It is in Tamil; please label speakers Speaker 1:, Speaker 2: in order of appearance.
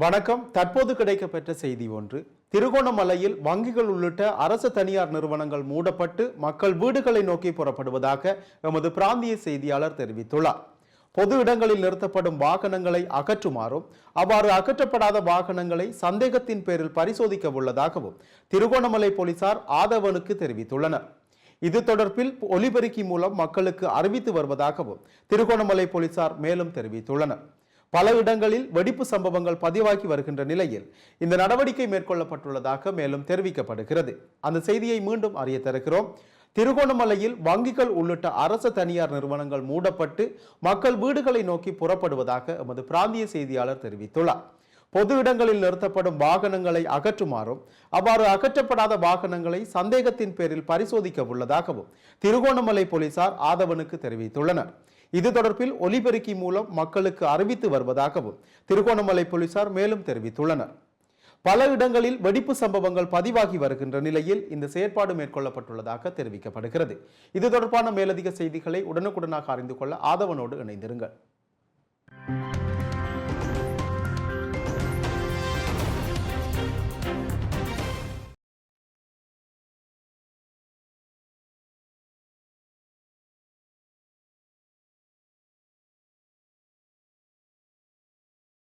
Speaker 1: வணக்கம். தற்போது கிடைக்கப்பெற்ற செய்தி ஒன்று. திருகோணமலையில் வங்கிகள் உள்ளிட்ட அரசு தனியார் நிறுவனங்கள் மூடப்பட்டு மக்கள் வீடுகளை நோக்கி புறப்படுவதாக எமது பிராந்திய செய்தியாளர் தெரிவித்துள்ளார். பொது இடங்களில் நிறுத்தப்படும் வாகனங்களை அகற்றுமாறும் அவ்வாறு அகற்றப்படாத வாகனங்களை சந்தேகத்தின் பேரில் பரிசோதிக்க உள்ளதாகவும் திருகோணமலை போலீசார் ஆதவனுக்கு தெரிவித்துள்ளனர். இது தொடர்பில் ஒலிபெருக்கி மூலம் மக்களுக்கு அறிவித்து வருவதாகவும் திருகோணமலை போலீசார் மேலும் தெரிவித்துள்ளனர். பல இடங்களில் வெடிப்பு சம்பவங்கள் பதிவாகி வருகின்ற நிலையில் இந்த நடவடிக்கை மேற்கொள்ளப்பட்டுள்ளதாக மேலும் தெரிவிக்கப்படுகிறது. அந்த செய்தியை மீண்டும் அறிய தருகிறோம். திருகோணமலையில் வங்கிகள் உள்ளிட்ட அரசு தனியார் நிறுவனங்கள் மூடப்பட்டு மக்கள் வீடுகளை நோக்கி புறப்படுவதாக எமது பிராந்திய செய்தியாளர் தெரிவித்துள்ளார். பொது இடங்களில் நிறுத்தப்படும் வாகனங்களை அகற்றுமாறும் அவ்வாறு அகற்றப்படாத வாகனங்களை சந்தேகத்தின் பேரில் பரிசோதிக்க உள்ளதாகவும் திருகோணமலை போலீசார் ஆதவனுக்கு தெரிவித்துள்ளனர். இது தொடர்பில் ஒலிபெருக்கி மூலம் மக்களுக்கு அறிவித்து வருவதாகவும் திருகோணமலை போலீசார் மேலும் தெரிவித்துள்ளனர். பல இடங்களில் வெடிப்பு சம்பவங்கள் பதிவாகி வருகின்ற நிலையில் இந்த செயற்பாடு மேற்கொள்ளப்பட்டுள்ளதாக தெரிவிக்கப்படுகிறது. இது தொடர்பான மேலதிக செய்திகளை உடனுக்குடனாக அறிந்து கொள்ள ஆதவனோடு இணைந்திருங்கள்.